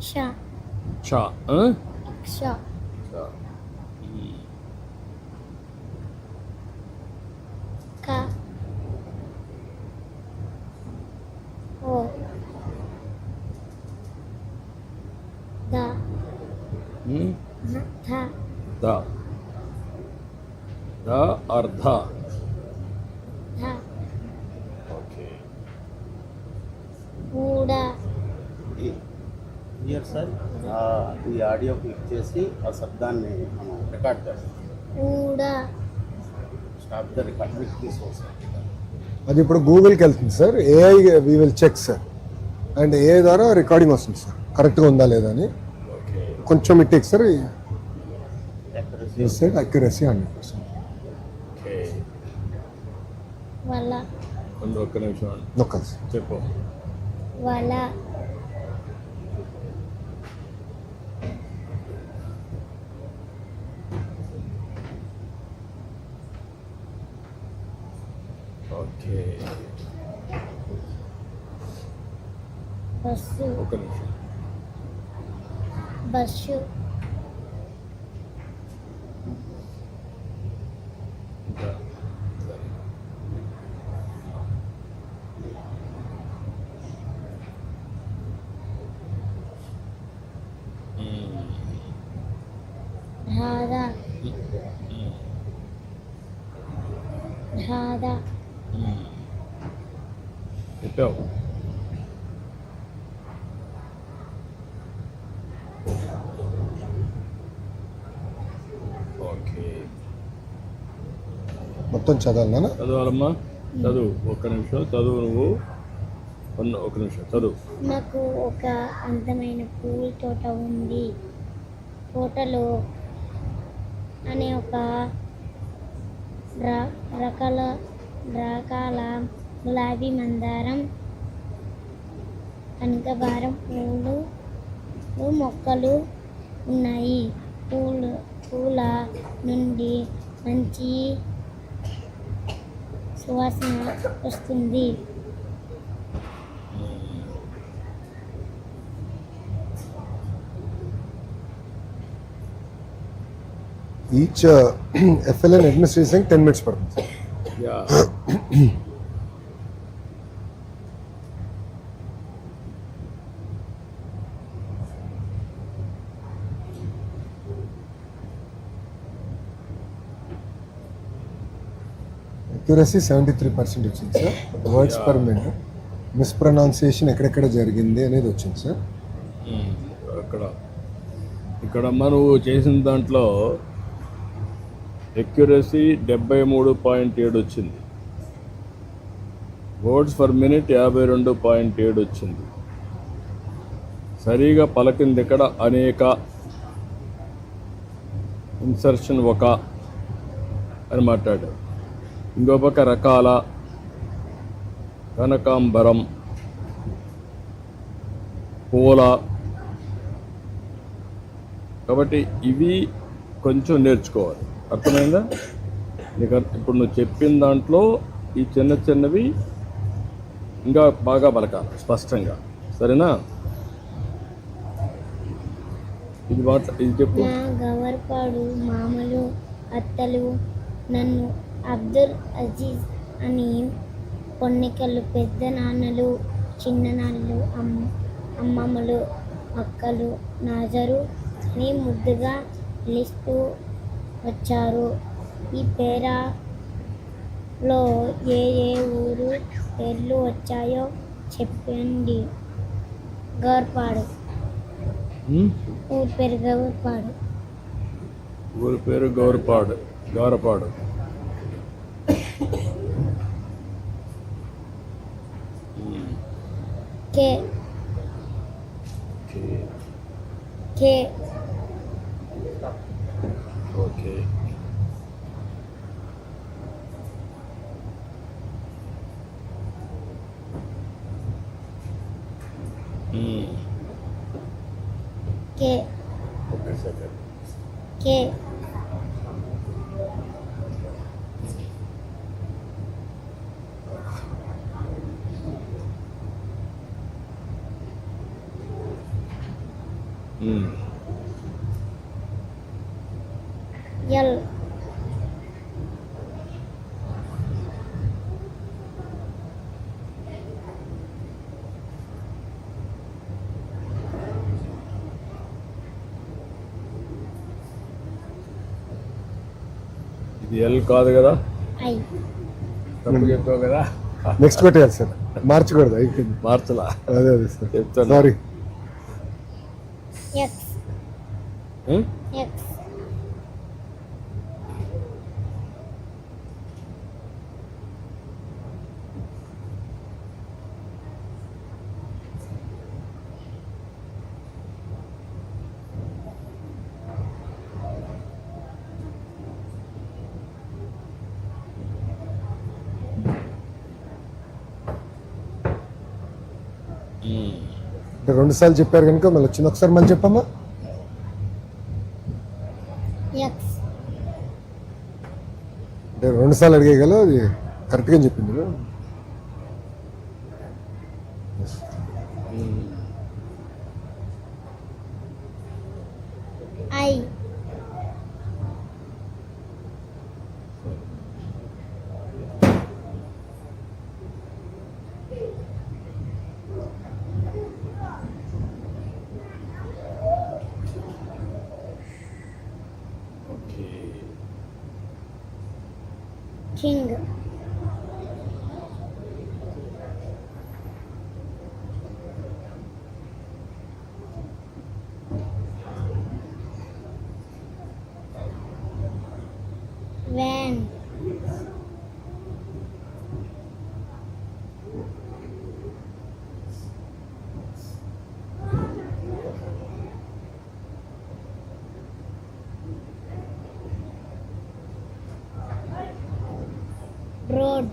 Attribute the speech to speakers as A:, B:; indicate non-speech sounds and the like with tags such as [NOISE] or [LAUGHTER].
A: Ща.
B: Ча. А?
A: Ща. Ча. И.
B: К,
A: О.
B: Да. М? Да.
A: Да.
B: Да,
A: арда.
C: Here sir. ఈ audio click చేసి ఆ శబ్దాన్ని మనం రికార్డ్ చేస్తాం. Stop the record.
D: అది ఇప్పుడు గూగుల్కి వెళ్తుంది sir. AI we will check sir and AI ద్వారా రికార్డింగ్ వస్తుంది సార్ కరెక్ట్గా ఉందా లేదా అని.
B: ఓకే
D: కొంచెం it take sir. Sir accuracy hundred percent
B: ఒక్క నిమిషం. చెప్పు.
A: వల.
B: 오케이. Basu.
A: Organize.
B: Basu.
A: Да.
B: هذا هذا ఓకే
D: మొత్తం చదవాలనా?
B: చదవాలమ్మా. చదువు. ఒక్క నిమిషం. చదువు నువ్వు. ఒక నిమిషం. చదువు.
A: నాకు ఒక అందమైన పూల తోట ఉంది. తోటలో అనే ఒక రకాల రకాల గులాబీ మందారం కనకబారం పూలు మొక్కలు ఉన్నాయి. పూలు పూల నుండి మంచి సువాసన వస్తుంది.
D: Each FLN administration ten minutes పడుతుంది. [CLEARS THROAT] అక్యురసీ సెవెంటీ త్రీ పర్సెంట్ వచ్చింది sir words per minute mispronunciation ఎక్కడెక్కడ జరిగింది అనేది వచ్చింది సార్
B: అక్కడ. ఇక్కడ మనం చేసిన దాంట్లో ఎక్యురసీ డెబ్బై మూడు పాయింట్ ఏడు వచ్చింది. వర్డ్స్ పర్ మినిట్ యాభై రెండు పాయింట్ ఏడు వచ్చింది. సరిగా పలకింది ఇక్కడ అనేక. ఇన్సర్షన్ ఒక అని మాట్లాడారు. ఇంకొక రకాల కనకాంబరం పూల. కాబట్టి ఇవి కొంచెం నేర్చుకోవాలి. అర్థమైందా? నీకు ఇప్పుడు నువ్వు చెప్పిన దాంట్లో ఈ చిన్న చిన్నవి ఇంకా బాగా పలకాలి స్పష్టంగా. సరేనా? ఇది మాట ఇది చెప్పు.
A: గవర్పాడు మామలు అత్తలు నన్ను అబ్దుల్ అజీజ్ అని పొన్నికలు పెద్ద నాన్నలు చిన్న నాన్నలు అమ్మ అమ్మమ్మలు అక్కలు నాజరు అని ముద్దుగా పిలుస్తూ వచ్చారు. ఈ పేరాలో ఏ ఏ ఊరు పేర్లు వచ్చాయో చెప్పండి. గవర్పాడు
B: ఉమ్?
A: ఊరి పేరు గవర్పాడు
B: ఊరి పేరు Gowrapadu Gowrapadu.
A: K.
B: K. K.
A: Okay.
B: E. K.
A: Okay
B: second.
A: L
B: ఇది ఎల్ కాదు కదా?
A: ఐ.
B: తప్పు చెప్పావు కదా?
D: నెక్స్ట్ పెట్టేయాలి సార్. మార్చకూడదు అయిపోయింది
B: మార్చలా?
D: అదే అదే సార్.
B: చెప్తాను.
D: సారీ?
A: ఎక్స్ ఎక్స్
D: రెండు సార్లు చెప్పారు కనుక మళ్ళీ వచ్చింది ఒకసారి మళ్ళీ చెప్పమ్మా. అంటే రెండు సార్లు అడిగేయగల అది కరెక్ట్గా చెప్పింది
A: king. When? రోడ్